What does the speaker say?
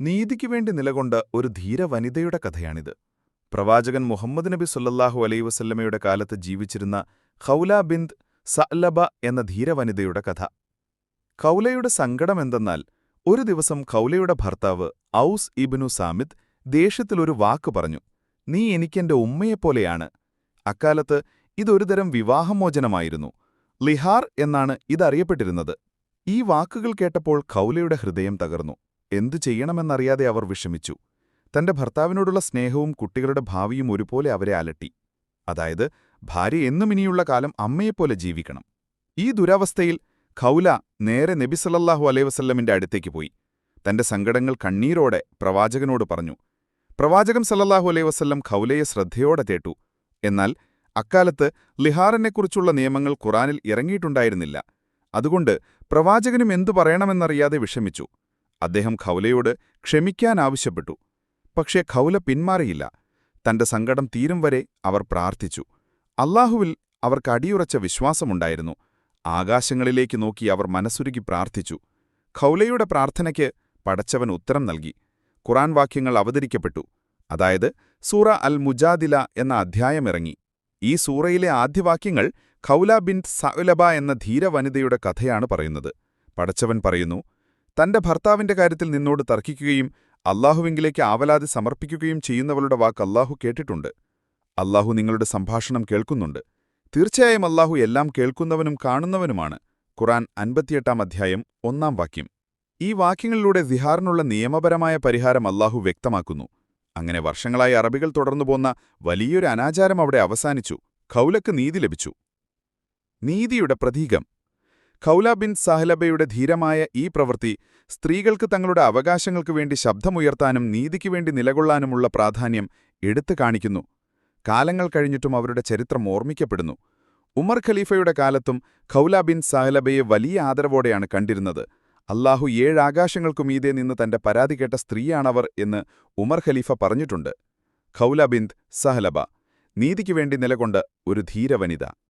നീതിക്കു വേണ്ടി നിലകൊണ്ട ഒരു ധീര വനിതയുടെ കഥയാണിത്. പ്രവാചകൻ മുഹമ്മദ് നബി സല്ലല്ലാഹു അലൈ വസല്ലമയുടെ കാലത്ത് ജീവിച്ചിരുന്ന ഖൗല ബിന്ദ് സഅലബ എന്ന ധീരവനിതയുടെ കഥ. ഖൗലയുടെ സങ്കടമെന്തെന്നാൽ ഒരു ദിവസം ഖൗലയുടെ ഭർത്താവ് ഔസ് ഇബ്നു സാമിദ് ദേഷ്യത്തിലൊരു വാക്ക് പറഞ്ഞു നീ എനിക്കെന്റെ ഉമ്മയെപ്പോലെയാണ്. അക്കാലത്ത് ഇതൊരുതരം വിവാഹമോചനമായിരുന്നു. ലിഹാർ എന്നാണ് ഇതറിയപ്പെട്ടിരുന്നത്. ഈ വാക്കുകൾ കേട്ടപ്പോൾ ഖൗലയുടെ ഹൃദയം തകർന്നു. എന്തു ചെയ്യണമെന്നറിയാതെ അവർ വിഷമിച്ചു. തന്റെ ഭർത്താവിനോടുള്ള സ്നേഹവും കുട്ടികളുടെ ഭാവിയും ഒരുപോലെ അവരെ അലട്ടി. അതായത് ഭാര്യ എന്നും ഇനിയുള്ള കാലം അമ്മയെപ്പോലെ ജീവിക്കണം. ഈ ദുരവസ്ഥയിൽ ഖൗല നേരെ നബി സല്ലല്ലാഹു അലൈഹി വസല്ലമിന്റെ അടുത്തേക്ക് പോയി. തന്റെ സങ്കടങ്ങൾ കണ്ണീരോടെ പ്രവാചകനോട് പറഞ്ഞു. പ്രവാചകം സല്ലല്ലാഹു അലൈഹി വസല്ലം ഖൗലയെ ശ്രദ്ധയോടെ തേട്ടു. എന്നാൽ അക്കാലത്ത് ലിഹാറിനെക്കുറിച്ചുള്ള നിയമങ്ങൾ ഖുറാനിൽ ഇറങ്ങിയിട്ടുണ്ടായിരുന്നില്ല. അതുകൊണ്ട് പ്രവാചകനും എന്തു പറയണമെന്നറിയാതെ വിഷമിച്ചു. അദ്ദേഹം ഖൗലയോട് ക്ഷമിക്കാനാവശ്യപ്പെട്ടു. പക്ഷേ ഖൗല പിന്മാറിയില്ല. തന്റെ സങ്കടം തീരും വരെ അവർ പ്രാർത്ഥിച്ചു. അള്ളാഹുവിൽ അവർക്ക് അടിയുറച്ച വിശ്വാസമുണ്ടായിരുന്നു. ആകാശങ്ങളിലേക്ക് നോക്കി അവർ മനസ്സുരുകി പ്രാർത്ഥിച്ചു. ഖൗലയുടെ പ്രാർത്ഥനയ്ക്ക് പടച്ചവൻ ഉത്തരം നൽകി. ഖുറാൻ വാക്യങ്ങൾ അവതരിക്കപ്പെട്ടു. അതായത് സൂറ അൽ മുജാദില എന്ന അധ്യായമിറങ്ങി ഈ സൂറയിലെ ആദ്യവാക്യങ്ങൾ ഖൗല ബിൻ സഅലബ എന്ന ധീരവനിതയുടെ കഥയാണ് പറയുന്നത്. പടച്ചവൻ പറയുന്നു തന്റെ ഭർത്താവിന്റെ കാര്യത്തിൽ നിന്നോട് തർക്കിക്കുകയും അള്ളാഹുവിങ്കിലേക്ക് ആവലാതി സമർപ്പിക്കുകയും ചെയ്യുന്നവളുടെ വാക്ക് അല്ലാഹു കേട്ടിട്ടുണ്ട്. അല്ലാഹു നിങ്ങളുടെ സംഭാഷണം കേൾക്കുന്നുണ്ട്. തീർച്ചയായും അല്ലാഹു എല്ലാം കേൾക്കുന്നവനും കാണുന്നവനുമാണ്. ഖുറാൻ അൻപത്തിയെട്ടാം അധ്യായം ഒന്നാം വാക്യം. ഈ വാക്യങ്ങളിലൂടെ ദിഹാറിനുള്ള നിയമപരമായ പരിഹാരം അല്ലാഹു വ്യക്തമാക്കുന്നു. അങ്ങനെ വർഷങ്ങളായി അറബികൾ തുടർന്നുപോന്ന വലിയൊരു അനാചാരം അവിടെ അവസാനിച്ചു. ഖൗലക്ക് നീതി ലഭിച്ചു. നീതിയുടെ പ്രതീകം. ഖൗല ബിൻ സാഹ്ലബയുടെ ധീരമായ ഈ പ്രവൃത്തി സ്ത്രീകൾക്ക് തങ്ങളുടെ അവകാശങ്ങൾക്കു വേണ്ടി ശബ്ദമുയർത്താനും നീതിക്കു വേണ്ടി നിലകൊള്ളാനുമുള്ള പ്രാധാന്യം എടുത്തു കാണിക്കുന്നു. കാലങ്ങൾ കഴിഞ്ഞിട്ടും അവരുടെ ചരിത്രം ഓർമ്മിക്കപ്പെടുന്നു. ഉമർ ഖലീഫയുടെ കാലത്തും ഖൗല ബിൻ സാഹ്ലബയെ വലിയ ആദരവോടെയാണ് കണ്ടിരുന്നത്. അല്ലാഹു ഏഴാകാശങ്ങൾക്കുമീതേ നിന്ന് തന്റെ പരാതി കേട്ട സ്ത്രീയാണവർ എന്ന് ഉമർ ഖലീഫ പറഞ്ഞിട്ടുണ്ട്. ഖൗല ബിന്ദ് സഹലബ നീതിക്കുവേണ്ടി നിലകൊണ്ട് ഒരു ധീരവനിത.